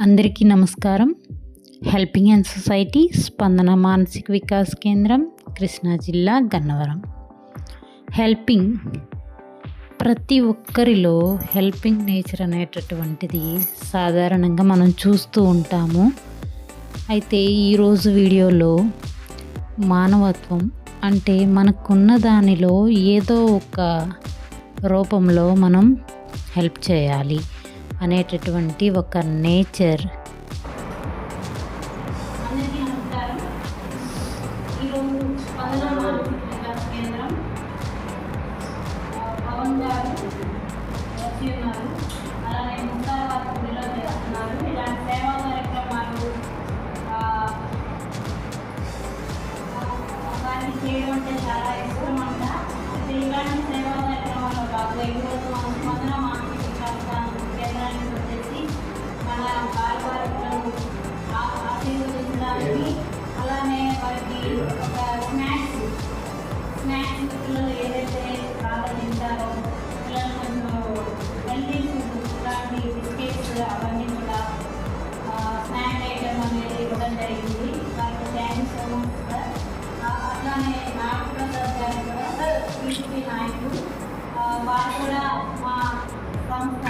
అందరికీ నమస్కారం. Helping and society స్పందన మానసిక వికాస్ కేంద్రం కృష్ణా జిల్లా గన్నవరం. హెల్పింగ్ ప్రతి ఒక్కరిలో హెల్పింగ్ నేచర్ అనేటటువంటిది సాధారణంగా మనం చూస్తూ ఉంటాము. అయితే ఈరోజు వీడియోలో మానవత్వం అంటే మనకున్న దానిలో ఏదో ఒక రూపంలో మనం హెల్ప్ చేయాలి. అనేటటువంటి ఒక నేచర్. చేయడం అంటే చాలా ఇష్టం అంట. ఇలాంటి సేవా కార్యక్రమాల్లో బాగా ఎక్కువ ఆ- అలానే వారికి ఒక స్నాక్స్ స్నాక్స్ పిల్లలు ఏదైతే బాగా తింటారో పిల్లలు కొంచెం హెల్తీ ఫుడ్ ఇలాంటి బిస్కెట్స్ అవన్నీ కూడా స్నాక్ ఐటమ్ అనేది ఇవ్వడం జరిగింది. వారికి థ్యాంక్స్ సో మచ్ సార్ అట్లానే నాగప్రసాద్ గారు కూడా టీడీపీ నాయకుడు. వారు కూడా మా సంస్థ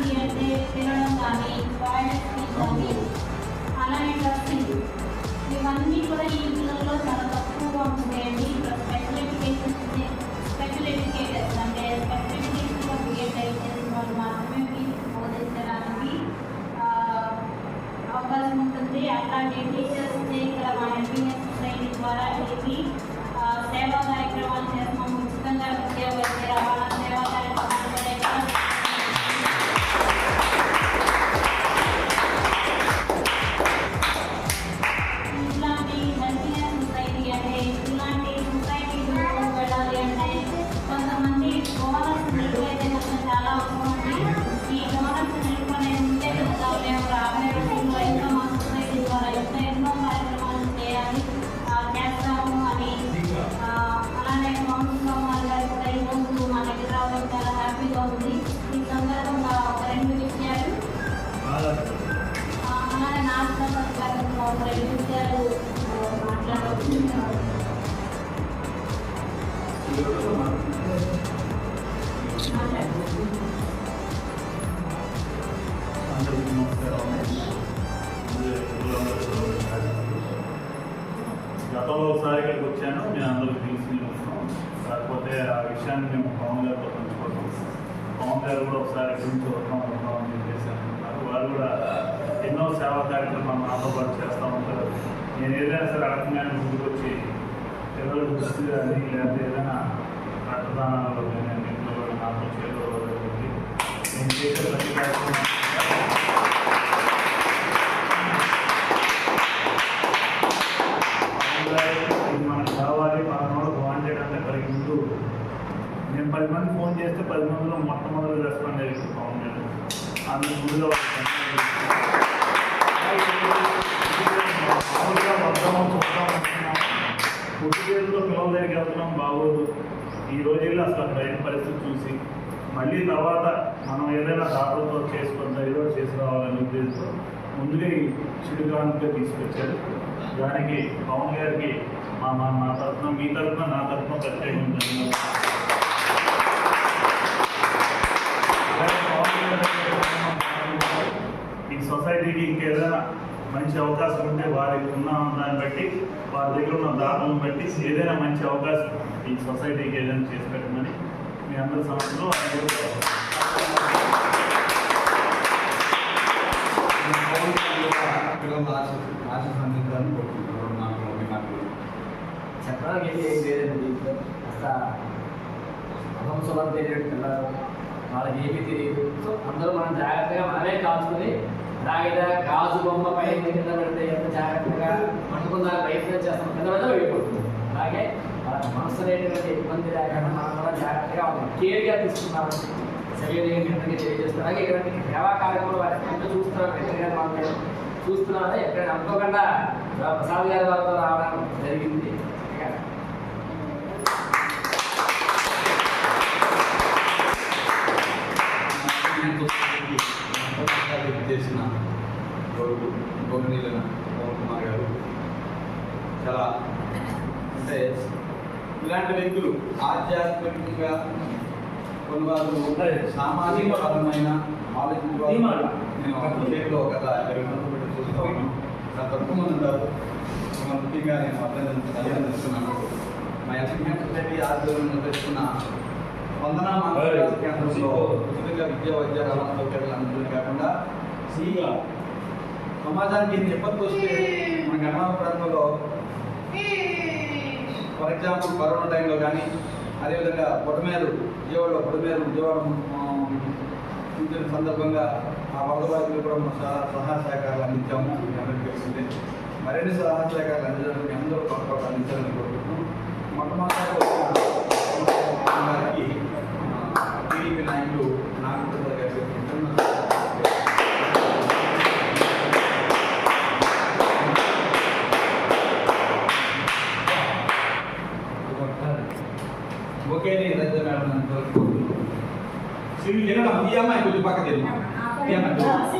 నీడ్ తినడం కానీ టాయిలెట్స్ కానీ అలానే డ్రెస్సింగ్ ఇవన్నీ కూడా ఈ పిల్లల్లో చాలా తక్కువగా ఉంటాయండి స్పెషల్ ఎడ్యుకేషన్ స్పెషల్ ఎడ్యుకేటర్స్ అంటే స్పెషల్ ఎడ్యుకేషన్లో బిఎడ్ చేసిన వాళ్ళు మాత్రమే బోధించడానికి అవకాశం ఉంటుంది అట్లాంటి టీచర్స్ ఇక్కడ మా సొసైటీ ద్వారా ఇవి సేవా కార్యక్రమాలు చేస్తున్నాము ఉచితంగా విద్యా వైద్య గతంలో ఒకసారి ఇక్కడికి వచ్చాను నేను అందరికి తెలిసి వస్తాం కాకపోతే ఆ విషయాన్ని మేము పవన్ గారితో పంచుకోవడం. పవన్ గారు కూడా ఒకసారి గురించి నుంచి వస్తాం వస్తాం అని చెప్పేసి అంటున్నారు వారు కూడా ఎన్నో సేవా కార్యక్రమాలు నాతో పాటు చేస్తూ ఉంటారు. నేను ఏదైనా సరే అడగగానే ముందుకు వచ్చి ఎవరు దృష్టి కానీ లేకపోతే ఏదైనా రక్తదానాలలో కానీ ఇంట్లో కూడా నాతో చేతులు నేను చేసే ప్రతి కార్యక్రమం అంటే పది ముందు? నేను పది మంది ఫోన్ చేస్తే పది మందిలో మొట్టమొదటి రెస్పాండ్ అయ్యింది పవన్ గారు అందుకు ముందుగా మామూలుగా మొత్తం చూద్దాం అనుకున్నాం పుట్టికేళ్ళలో పిల్లల దగ్గరికి వెళ్తున్నాం బాగోదు ఈ రోజుల్లో అసలు ట్రైన్ పరిస్థితి చూసి మళ్ళీ తర్వాత మనం ఏదైనా దాతలతో చేసుకొని ఏదో చేసి రావాలనే ఉద్దేశంతో ముందుగా ఈ చిరుగానుగా తీసుకొచ్చారు. దానికి పవన్ గారికి మా మా నా తరఫున మీ తరఫున నా తరఫున ప్రత్యేకంగా పవన్ గారు ఈ సొసైటీకి ఇంకేదైనా మంచి అవకాశం ఉంటే వారికి ఉన్న దాన్ని బట్టి వారి దగ్గర ఉన్న దానం బట్టి ఏదైనా మంచి అవకాశం ఈ సొసైటీకి ఏదైనా చేసి పెట్టమని మీ అందరి సమస్యలో చక్రాలు ఏం తెలియదు కాస్త అహంసవాళ్ళు తెలియడం వాళ్ళకి ఏమీ తెలియదు. సో అందరూ మనం జాగ్రత్తగా మనమే కాల్చుకుని రాగిద గాజు బొమ్మ పైన కింద పెడితే ఎంత జాగ్రత్తగా పట్టుకున్న ప్రయత్నం చేస్తాం. కింద పెద్ద వెళ్ళిపోతుంది అలాగే వాళ్ళ మనసు అనేటువంటి ఇబ్బంది లేకుండా మనం కూడా జాగ్రత్తగా వాళ్ళని కేర్గా తీసుకున్నాం శరీరం కిందకి తెలియజేస్తారు అలాగే ఇటువంటి సేవా కార్యక్రమాలు వారి ఎంత చూస్తున్నారు? ఎక్కడైనా మనం చూస్తున్నారా? ఎక్కడైనా అనుకోకుండా ప్రసాద్ గారి వారితో రావడం జరిగింది. గౌరవ గౌరవనీయులైన పవన్ కుమార్ గారు చాలా అంటే ఇలాంటి వ్యక్తులు ఆధ్యాత్మికంగా కొన్ని వారు సామాజిక పరమైన ఆలోచించారు నేను చేతిలో ఒక కథ ఇరవై మంది పెట్టి చూస్తున్నాను చాలా తక్కువ మంది ఉంటారు. ముఖ్యంగా నేను అభినందిస్తున్నాను. మా ఎస్ఎంఎం సొసైటీ ఆధ్వర్యంలో తెచ్చుకున్న వందనా కేంద్రంలో ఉచితంగా విద్యా వైద్య రవాణా సౌకర్యాలు అందజేయడం కాకుండా సమాజానికి ఎప్పటికి వస్తే మన గ్రామ ప్రాంతంలో ఫర్ ఎగ్జాంపుల్ కరోనా టైంలో కానీ అదేవిధంగా పొడమేరు విజయవాడలో పొడమేరు విజయవాడ చూసిన సందర్భంగా ఆ వరద బాధితులు కూడా మనం సహా సహాయ సహకారాలు అందించాము. మీ అందరికీ మరిన్ని సహాయ సహకారాలు అందించడానికి అందరూ పక్కపక్క అందించాలని కోరుకుంటున్నాం. మొట్టమొదటి గారికి టీడీపీ నాయకులు నాగేంద్ర గారి ఓకే నేను రద్దు మేడం అంత సివిల్ ఈ అమ్మాయి కొంచెం పక్కకి వెళ్ళి ఈ అమ్మాయి